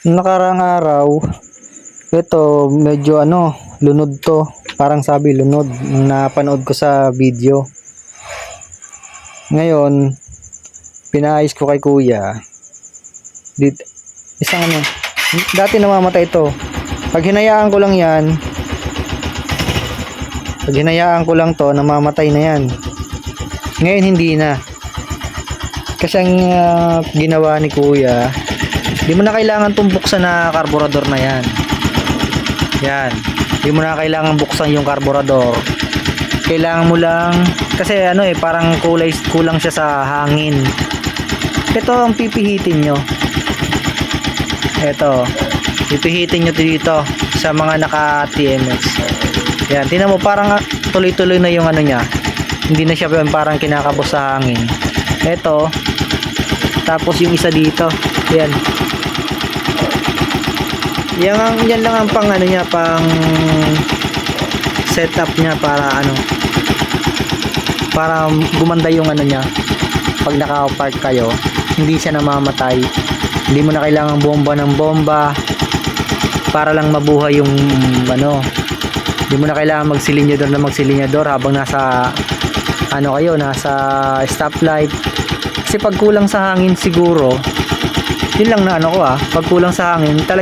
Nakarang araw, ito medyo ano, lunod to. Parang sabi lunod nung napanood ko sa video. Ngayon, pinaayos ko kay kuya. Dit, isang ano, dati namamatay ito. Pag hinayaan ko lang yan, pag hinayaan ko lang to, namamatay na yan. Ngayon hindi na. Kasi ang ah, ginawa ni kuya, di mo na kailangan itong buksan na karburador na yan. Yan. Di mo na kailangan buksan yung karburador. Kailangan mo lang, kasi ano eh, parang kulay, kulang siya sa hangin. Ito ang pipihitin nyo. Ito. Pipihitin nyo dito sa mga naka TMX. Yan. Tingnan mo, parang tuloy-tuloy na yung ano niya. Hindi na siya parang kinakabos sa hangin. Ito. Tapos yung isa dito. Yan. Yan, ang, yan lang ang pang ano niya, pang setup niya para ano para gumanda yung ano niya. Pag naka-park kayo hindi siya namamatay. Hindi mo na kailangan bomba ng bomba para lang mabuhay yung ano hindi mo na kailangan magsilinyador na magsilinyador habang nasa ano kayo nasa stoplight. Kasi pag kulang sa hangin siguro yun lang na ano ko ah pag kulang sa hangin talaga